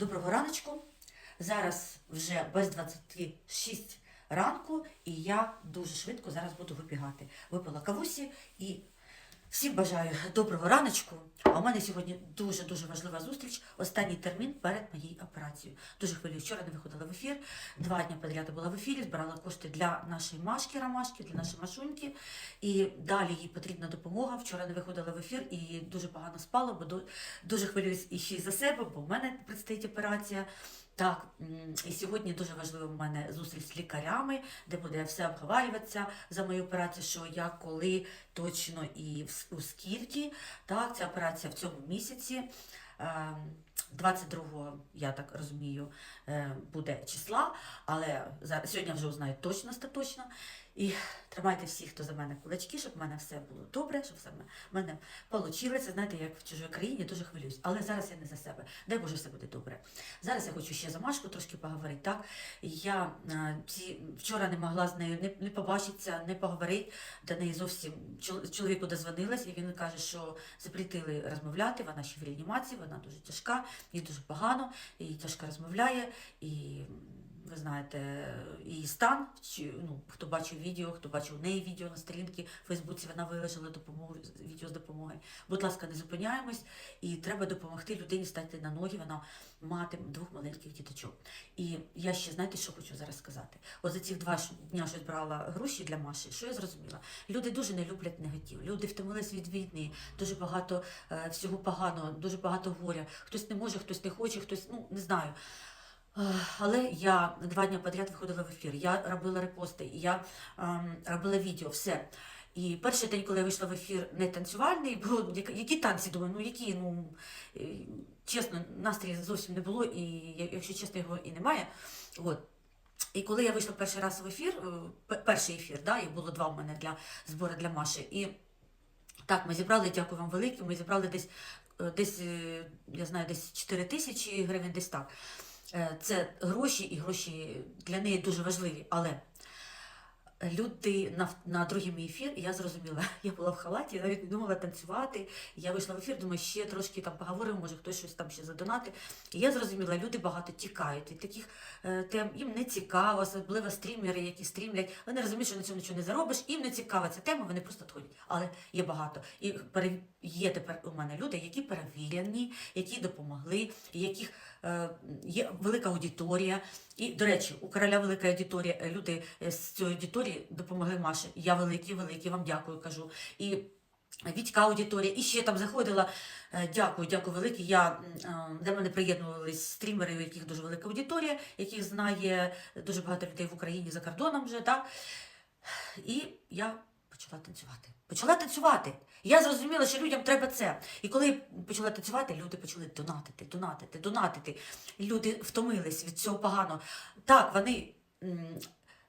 Доброго раночку. Зараз вже без 26 ранку, і я дуже швидко зараз буду вибігати. Випила кавусі і всім бажаю доброго раночку. А у мене сьогодні дуже-дуже важлива зустріч. Останній термін перед моєю операцією. Дуже хвилюю. Вчора не виходила в ефір. Два дні підряд я була в ефірі, збирала кошти для нашої Машки Ромашки, для нашої Машуньки. І далі їй потрібна допомога. Вчора не виходила в ефір і дуже погано спала, бо ду- дуже хвилююсь і ще й за себе, бо в мене предстоїть операція. Так, і сьогодні дуже важлива в мене зустріч з лікарями, де буде все обговорюватися за мою операцію, що як, коли, точно і у скільки. Так, ця операція в цьому місяці. Ем, 22-го, я так розумію, е, буде числа, але сьогодні вже узнаю точно остаточно. І тримайте всі, хто за мене кулачки, щоб в мене все було добре, щоб все в мене вийшло. Знаєте, як в чужій країні дуже хвилююсь. Але зараз я не за себе. Дай Боже, все буде добре. Зараз я хочу ще за Машку трошки поговорити. Так я е, ці вчора не могла з нею не, не побачитися, не поговорити. До неї зовсім чол- чоловіку дозвонилась, і він каже, що запретили розмовляти. Вона ще в реанімації, вона дуже тяжка, їй дуже погано, і тяжко розмовляє. І ви знаєте, її стан. Ну, хто бачив відео, хто бачив у неї відео на сторінці в Фейсбуці, вона виложила допомогу відео з допомоги. Будь ласка, не зупиняємось, і треба допомогти людині стати на ноги. Вона мати двох маленьких діточок. І я ще знаєте, що хочу зараз сказати. От за ці два дня, що збирала гроші для Маші, що я зрозуміла? Люди дуже не люблять негатив. Люди втомились від війни, дуже багато е, всього поганого, дуже багато горя. Хтось не може, хтось не хоче, хтось ну не знаю. Але я два дні підряд виходила в ефір. Я робила репости, я ем, робила відео, все. І перший день, коли я вийшла в ефір, не танцювальний, бо які, танці думаю, ну які, ну е, чесно, настрій зовсім не було, і якщо чесно, його і немає. От. І коли я вийшла перший раз в ефір, е, перший ефір, да, і було два в мене для збору для Маші. І так, ми зібрали, дякую вам велике, ми зібрали десь, е, десь я знаю, десь 4 тисячі гривень, десь так. Е, Це гроші, і гроші для неї дуже важливі. Але люди на, на другий мій ефір, я зрозуміла, я була в халаті, я навіть не думала танцювати. Я вийшла в ефір, думаю, ще трошки там поговоримо, може хтось щось там ще задонати. І я зрозуміла, люди багато тікають від таких е, тем, їм не цікаво, особливо стрімери, які стрімлять. Вони розуміють, що на цьому нічого не заробиш, їм не цікава ця тема, вони просто відходять. Але є багато. І пере- є тепер у мене люди, які перевірені, які допомогли, яких е, є велика аудиторія. І, до речі, у короля велика аудиторія, е, люди е, з цієї аудиторії допомогли Маші. Я великий, великий вам дякую, кажу. І Вітька аудиторія, і ще там заходила. Е, Дякую, дякую велике. Я е, до мене приєднувались стрімери, у яких дуже велика аудиторія, яких знає дуже багато людей в Україні за кордоном вже. Так? І я почала танцювати. Почала танцювати. Я зрозуміла, що людям треба це. І коли почала танцювати, люди почали донатити, донатити, донатити. Люди втомились від цього поганого. Так, вони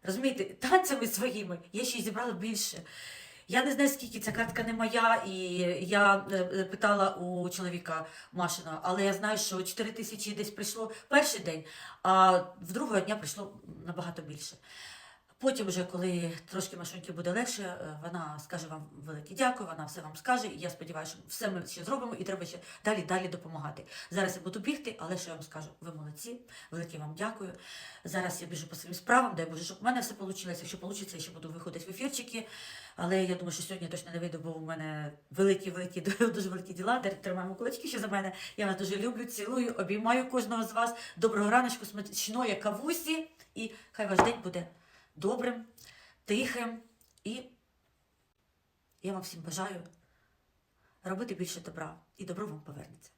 розумієте, танцями своїми я ще й зібрала більше. Я не знаю, скільки ця картка не моя, і я е, е, питала у чоловіка Машина, але я знаю, що 4 тисячі десь прийшло перший день, а в другого дня прийшло набагато більше. Потім, вже, коли трошки машинки буде легше, е, вона скаже вам велике дякую, вона все вам скаже. І я сподіваюся, що все ми ще зробимо, і треба ще далі далі допомагати. Зараз я буду бігти, але що я вам скажу? Ви молодці, велике вам дякую. Зараз я біжу по своїм справам, дай Боже, щоб в мене все вийшло. Якщо вийде, я ще буду виходити в ефірчики. Але я думаю, що сьогодні я точно не вийду, бо у мене великі, великі, дуже великі діла. Тримаємо кулачки ще за мене. Я вас дуже люблю, цілую, обіймаю кожного з вас. Доброго раночку, смачної кавусі, і хай ваш день буде добрим, тихим. І я вам всім бажаю робити більше добра, і добро вам повернеться.